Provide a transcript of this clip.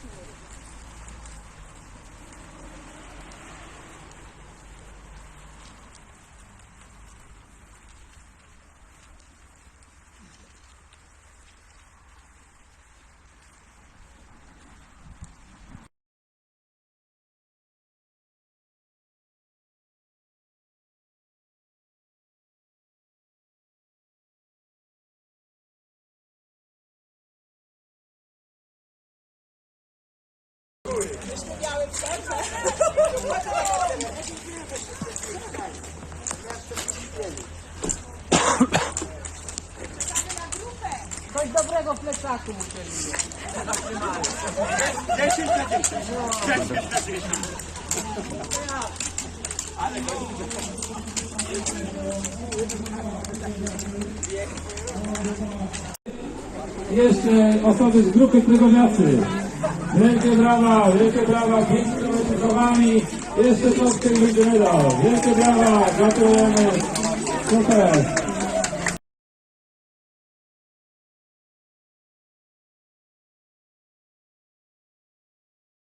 Christmas. Coś dobrego plecaku musieli mieć. Jeszcze osoby z grupy Trygowiacy. Wielkie brawa, wielkie brawa, 5 km za wami. Jeszcze troszkę będzie medal. Wielkie brawa, gratulujemy. Super.